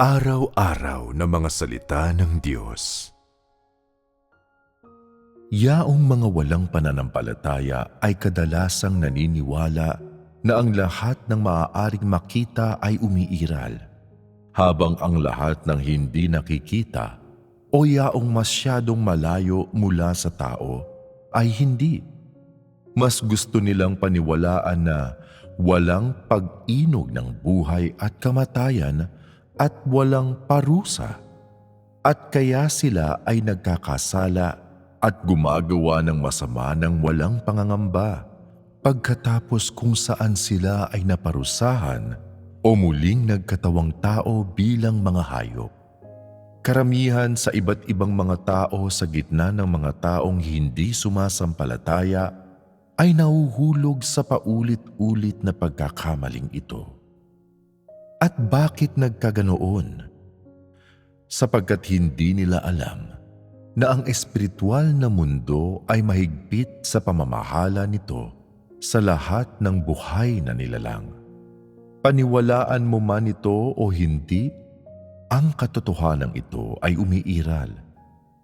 Araw-araw na mga salita ng Diyos. Yaong mga walang pananampalataya ay kadalasang naniniwala na ang lahat ng maaaring makita ay umiiral, habang ang lahat ng hindi nakikita o yaong masyadong malayo mula sa tao ay hindi. Mas gusto nilang paniwalaan na walang pag-inog ng buhay at kamatayan at walang parusa. At kaya sila ay nagkakasala at gumagawa ng masama ng walang pangangamba pagkatapos kung saan sila ay naparusahan o muling nagkatawang tao bilang mga hayop. Karamihan sa iba't ibang mga tao sa gitna ng mga taong hindi sumasampalataya ay nauhulog sa paulit-ulit na pagkakamaling ito. At bakit nagkaganoon? Sapagkat hindi nila alam na ang espiritual na mundo ay mahigpit sa pamamahala nito sa lahat ng buhay na nilalang. Paniwalaan mo man ito o hindi, ang katotohanan ito ay umiiral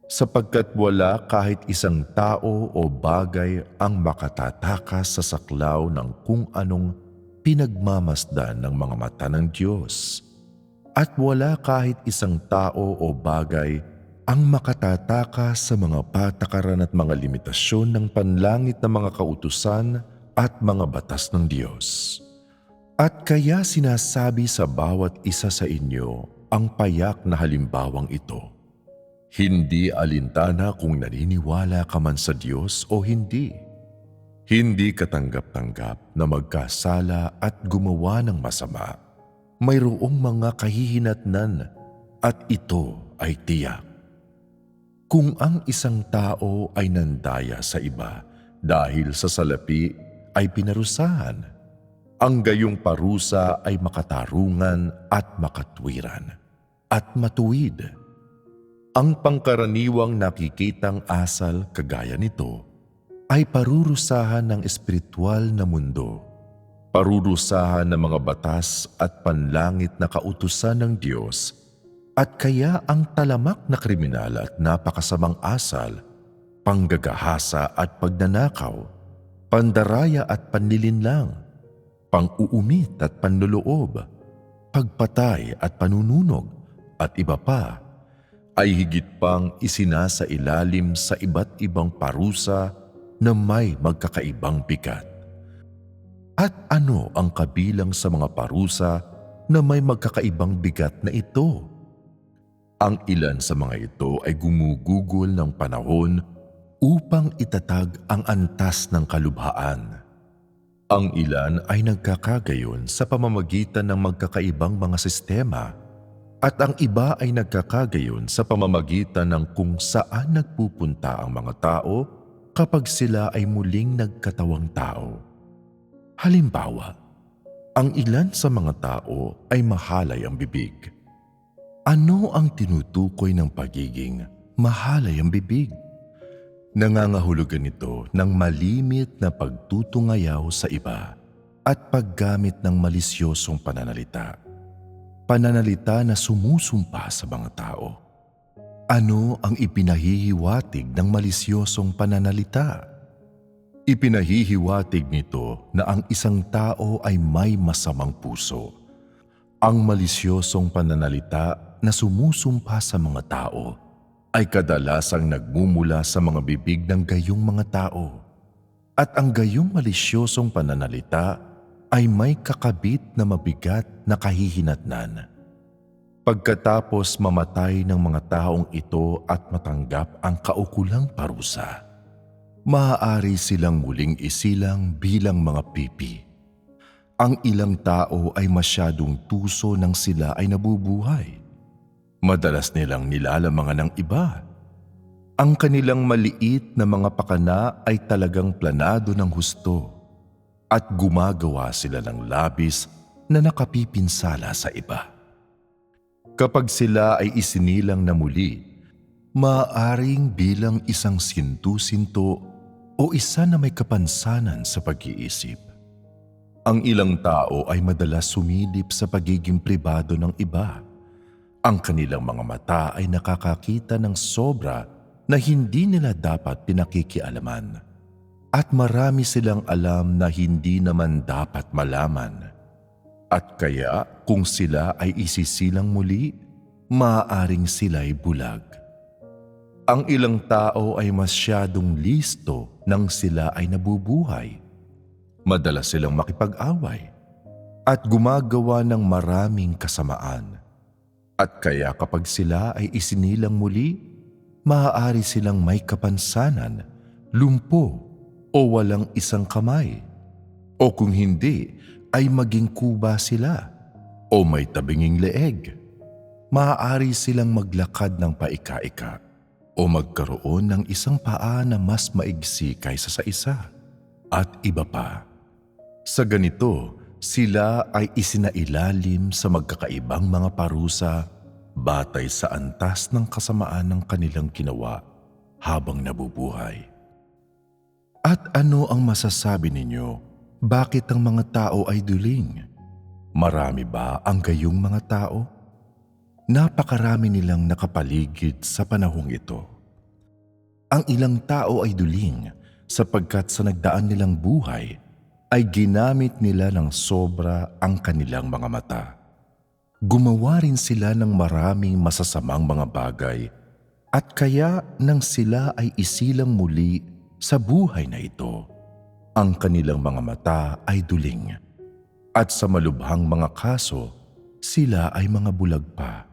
sapagkat wala kahit isang tao o bagay ang makatatakas sa saklaw ng kung anong pinagmamasdan ng mga mata ng Diyos. At wala kahit isang tao o bagay ang makatatakas sa mga patakaran at mga limitasyon ng panlangit na mga kautusan at mga batas ng Diyos. At kaya sinasabi sa bawat isa sa inyo ang payak na halimbawang ito. Hindi alintana kung naniniwala ka man sa Diyos o hindi. Hindi katanggap-tanggap na magkasala at gumawa ng masama. Mayroong mga kahihinatnan at ito ay tiyak. Kung ang isang tao ay nandaya sa iba dahil sa salapi ay pinarusahan, ang gayong parusa ay makatarungan at makatwiran at matuwid. Ang pangkaraniwang nakikitang asal kagaya nito ay parurusahan ng espiritual na mundo, parurusahan ng mga batas at panlangit na kautusan ng Diyos. At kaya ang talamak na kriminal at napakasamang asal, panggagahasa at pagnanakaw, pandaraya at panlilinlang, pang-uumit at panluloob, pagpatay at panununog at iba pa ay higit pang isinasa ilalim sa iba't ibang parusa na may magkakaibang bigat. At ano ang kabilang sa mga parusa na may magkakaibang bigat na ito? Ang ilan sa mga ito ay gumugugol ng panahon upang itatag ang antas ng kalubhaan. Ang ilan ay nagkakagayon sa pamamagitan ng magkakaibang mga sistema at ang iba ay nagkakagayon sa pamamagitan ng kung saan nagpupunta ang mga tao kapag sila ay muling nagkatawang tao. Halimbawa, ang ilan sa mga tao ay mahalay ang bibig. Ano ang tinutukoy ng pagiging mahalay ang bibig? Nangangahulugan ito ng malimit na pagtutungayaw sa iba at paggamit ng malisyosong pananalita. Pananalita na sumusumpa sa mga tao. Ano ang ipinahihiwatig ng malisyosong pananalita? Ipinahihiwatig nito na ang isang tao ay may masamang puso. Ang malisyosong pananalita na sumusumpa sa mga tao ay kadalasang nagmumula sa mga bibig ng gayong mga tao. At ang gayong malisyosong pananalita ay may kakabit na mabigat na kahihinatnan. Pagkatapos mamatay ng mga taong ito at matanggap ang kaukulang parusa, maaari silang muling isilang bilang mga pipi. Ang ilang tao ay masyadong tuso nang sila ay nabubuhay Madalas nilang nilalamangan ng iba. Ang kanilang maliit na mga pakana ay talagang planado ng husto at gumagawa sila ng labis na nakapipinsala sa iba. Kapag sila ay isinilang na muli, maaaring bilang isang sintu-sinto o isa na may kapansanan sa pag-iisip. Ang ilang tao ay madalas sumilip sa pagiging pribado ng iba Ang kanilang mga mata ay nakakakita ng sobra na hindi nila dapat pinakikialaman. At marami silang alam na hindi naman dapat malaman. At kaya kung sila ay isisilang muli, maaaring sila'y bulag. Ang ilang tao ay masyadong listo nang sila ay nabubuhay. Madalas silang makipag-away at gumagawa ng maraming kasamaan. At kaya kapag sila ay isinilang muli, maaari silang may kapansanan, lumpo o walang isang kamay. O kung hindi, ay maging kuba sila o may tabinging leeg. Maaari silang maglakad ng paika-ika o magkaroon ng isang paa na mas maigsi kaysa sa isa at iba pa. Sa ganito, sila ay isinailalim sa magkakaibang mga parusa batay sa antas ng kasamaan ng kanilang ginawa habang nabubuhay. At ano ang masasabi ninyo? Bakit ang mga tao ay duling? Marami ba ang gayong mga tao? Napakarami nilang nakapaligid sa panahong ito. Ang ilang tao ay duling sapagkat sa nagdaan nilang buhay ay ginamit nila ng sobra ang kanilang mga mata. Gumawa rin sila ng maraming masasamang mga bagay at kaya nang sila ay isilang muli sa buhay na ito, ang kanilang mga mata ay duling. At sa malubhang mga kaso, sila ay mga bulag pa.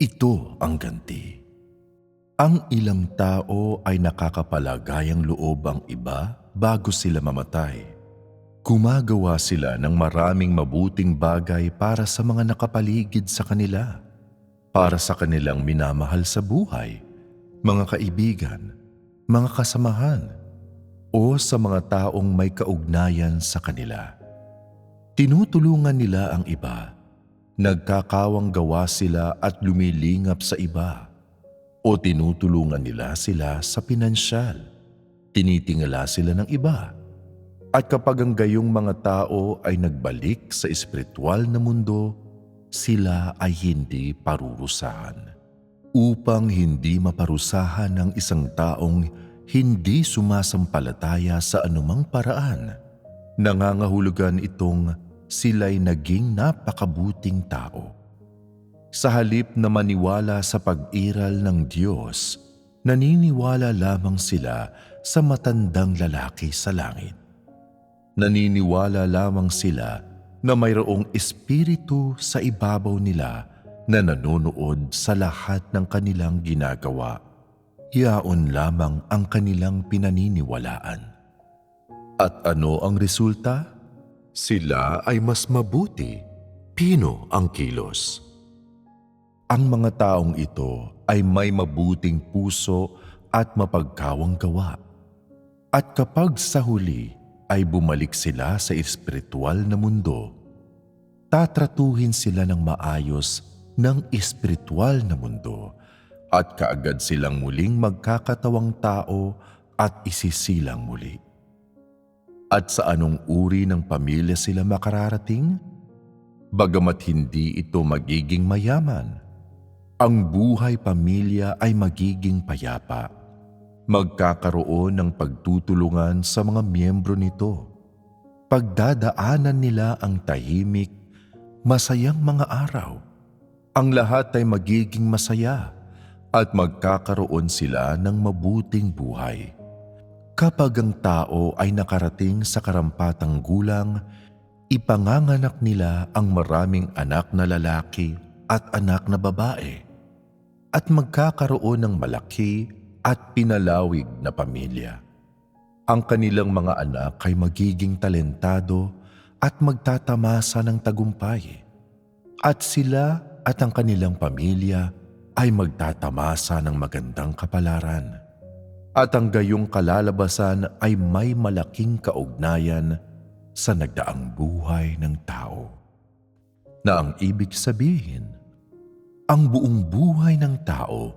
Ito ang ganti. Ang ilang tao ay nakakapalagayang loob ang iba bago sila mamatay. Gumagawa sila ng maraming mabuting bagay para sa mga nakapaligid sa kanila, para sa kanilang minamahal sa buhay, mga kaibigan, mga kasamahan, o sa mga taong may kaugnayan sa kanila. Tinutulungan nila ang iba, nagkakawang gawa sila at lumilingap sa iba, o tinutulungan nila sila sa pinansyal, tinitingala sila ng iba. At kapag ang gayong mga tao ay nagbalik sa espiritual na mundo, sila ay hindi parurusahan. Upang hindi maparusahan ng isang taong hindi sumasampalataya sa anumang paraan, nangangahulugan itong sila'y naging napakabuting tao. Sa halip na maniwala sa pag-iral ng Diyos, naniniwala lamang sila sa matandang lalaki sa langit. Naniniwala lamang sila na mayroong espiritu sa ibabaw nila na nanonood sa lahat ng kanilang ginagawa. Yaon lamang ang kanilang pinaniniwalaan. At ano ang resulta? Sila ay mas mabuti. Pino ang kilos. Ang mga taong ito ay may mabuting puso at mapagkawang gawa. At kapag sa huli ay bumalik sila sa espiritual na mundo, tatratuhin sila ng maayos ng espiritual na mundo at kaagad silang muling magkakatawang tao at isisilang muli. At sa anong uri ng pamilya sila makararating? Bagamat hindi ito magiging mayaman, ang buhay pamilya ay magiging payapa. Magkakaroon ng pagtutulungan sa mga miyembro nito. Pagdadaanan nila ang tahimik, masayang mga araw. Ang lahat ay magiging masaya at magkakaroon sila ng mabuting buhay. Kapag ang tao ay nakarating sa karampatang gulang, ipanganganak nila ang maraming anak na lalaki at anak na babae at magkakaroon ng malaki at pinalawig na pamilya. Ang kanilang mga anak ay magiging talentado at magtatamasa ng tagumpay. At sila at ang kanilang pamilya ay magtatamasa ng magandang kapalaran. At ang gayong kalalabasan ay may malaking kaugnayan sa nagdaang buhay ng tao. Na ang ibig sabihin, ang buong buhay ng tao,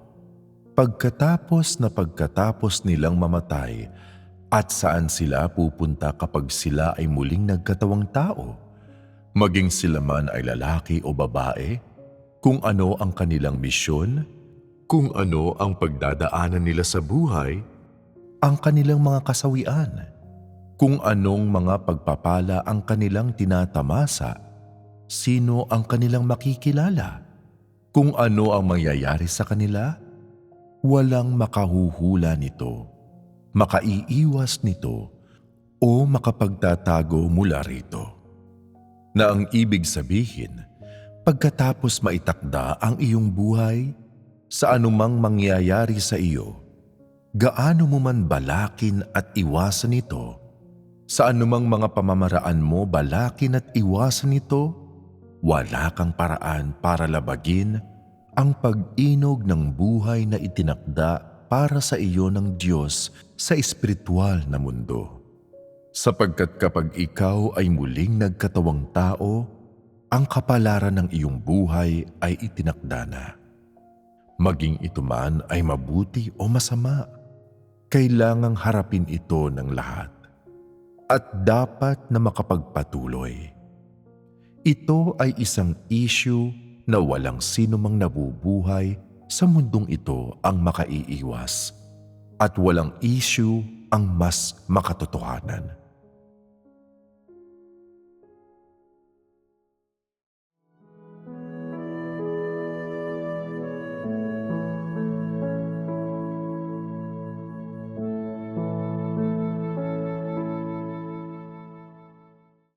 pagkatapos na pagkatapos nilang mamatay at saan sila pupunta kapag sila ay muling nagkatawang tao, maging sila man ay lalaki o babae, kung ano ang kanilang misyon, kung ano ang pagdadaanan nila sa buhay, ang kanilang mga kasawian, kung anong mga pagpapala ang kanilang tinatamasa, sino ang kanilang makikilala, kung ano ang mangyayari sa kanila, walang makahuhula nito, makaiiwas nito, o makapagtatago mula rito. Na ang ibig sabihin, pagkatapos maitakda ang iyong buhay, sa anumang mangyayari sa iyo, gaano mo man balakin at iwasan ito, sa anumang mga pamamaraan mo balakin at iwasan ito, wala kang paraan para labagin ang pag-inog ng buhay na itinakda para sa iyo ng Diyos sa espiritual na mundo. Sapagkat kapag ikaw ay muling nagkatawang tao, ang kapalaran ng iyong buhay ay itinakda na. Maging ito man ay mabuti o masama, kailangang harapin ito ng lahat. At dapat na makapagpatuloy. Ito ay isang issue na walang sino mang nabubuhay sa mundong ito ang makaiiwas at walang issue ang mas makatotohanan.